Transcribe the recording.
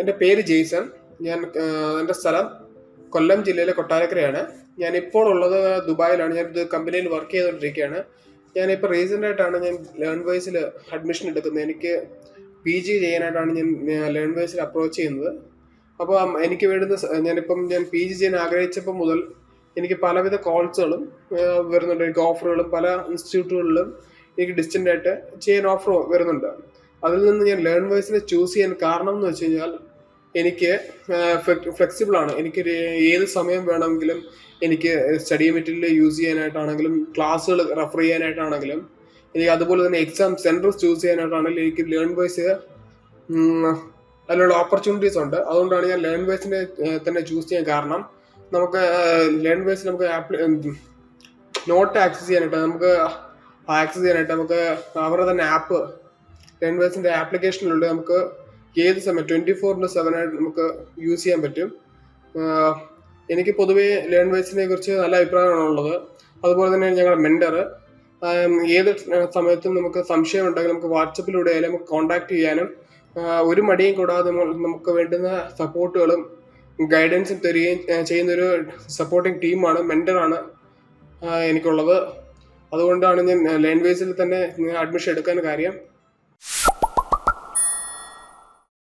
എന്റെ പേര് ജെയ്സൺ. ഞാൻ എന്റെ സ്ഥലം കൊല്ലം ജില്ലയിലെ കൊട്ടാരക്കരയാണ്. ഞാൻ ഇപ്പോൾ ഉള്ളത് ദുബായിലാണ്. ഞാൻ ഇത് കമ്പനിയിൽ വർക്ക് ചെയ്തുകൊണ്ടിരിക്കുകയാണ്. ഞാനിപ്പോൾ റീസെന്റ് ആയിട്ടാണ് ഞാൻ ലേൺ വൈസിൽ അഡ്മിഷൻ എടുക്കുന്നത്. എനിക്ക് പി ജി ചെയ്യാനായിട്ടാണ് ഞാൻ ലേൺ വൈസിൽ അപ്രോച്ച് ചെയ്യുന്നത്. അപ്പോൾ എനിക്ക് വേണ്ടുന്ന ഞാനിപ്പം ഞാൻ പി ജി ചെയ്യാൻ ആഗ്രഹിച്ചപ്പോൾ മുതൽ എനിക്ക് പലവിധ കോൾസുകളും വരുന്നുണ്ട്. എനിക്ക് ഓഫറുകളും പല ഇൻസ്റ്റിറ്റ്യൂട്ടുകളിലും എനിക്ക് ഡിസ്റ്റന്റ് ആയിട്ട് ചെയ്യാൻ ഓഫർ വരുന്നുണ്ട്. അതിൽ നിന്ന് ഞാൻ ലേൺ വൈസിനെ ചൂസ് ചെയ്യാൻ കാരണം എന്ന് വെച്ച് കഴിഞ്ഞാൽ എനിക്ക് ഫ്ലെക്സിബിൾ ആണ്. എനിക്ക് ഏത് സമയം വേണമെങ്കിലും എനിക്ക് സ്റ്റഡി മെറ്റീരിയൽ യൂസ് ചെയ്യാനായിട്ടാണെങ്കിലും ക്ലാസ്സുകൾ റെഫർ ചെയ്യാനായിട്ടാണെങ്കിലും എനിക്ക് അതുപോലെ തന്നെ എക്സാം സെന്റർസ് ചൂസ് ചെയ്യാനായിട്ടാണെങ്കിലും എനിക്ക് ലേൺ വൈസ് അതിനുള്ള ഓപ്പർച്യൂണിറ്റീസ് ഉണ്ട്. അതുകൊണ്ടാണ് ഞാൻ ലേൺ വൈസിനെ തന്നെ ചൂസ് ചെയ്യാൻ കാരണം നമുക്ക് ലേൺ വൈസ് നമുക്ക് നോട്ട് ആക്സസ് ചെയ്യാനായിട്ട് നമുക്ക് ആക്സസ് ചെയ്യാനായിട്ട് നമുക്ക് അവരുടെ തന്നെ ആപ്പ് ലേൺ വൈസിന്റെ ആപ്ലിക്കേഷനിലൂടെ നമുക്ക് ഏത് സമയം ട്വന്റി ഫോർ ഇന്റു സെവൻ ആയിട്ട് നമുക്ക് യൂസ് ചെയ്യാൻ പറ്റും. എനിക്ക് പൊതുവേ ലേൺ വൈസിനെ കുറിച്ച് നല്ല അഭിപ്രായമാണ് ഉള്ളത്. അതുപോലെ തന്നെ ഞങ്ങളുടെ മെന്റർ ഏത് സമയത്തും നമുക്ക് സംശയം ഉണ്ടെങ്കിൽ നമുക്ക് വാട്സപ്പിലൂടെ ആയാലും നമുക്ക് കോൺടാക്ട് ചെയ്യാനും ഒരു മടിയും കൂടാതെ നമുക്ക് വേണ്ടുന്ന സപ്പോർട്ടുകളും ഗൈഡൻസും തരികയും ചെയ്യുന്നൊരു സപ്പോർട്ടിങ് ടീമാണ് മെൻഡറാണ് എനിക്കുള്ളത്. അതുകൊണ്ടാണ് ഞാൻ ലേൺ വൈസിൽ തന്നെ അഡ്മിഷൻ എടുക്കാൻ കാര്യം.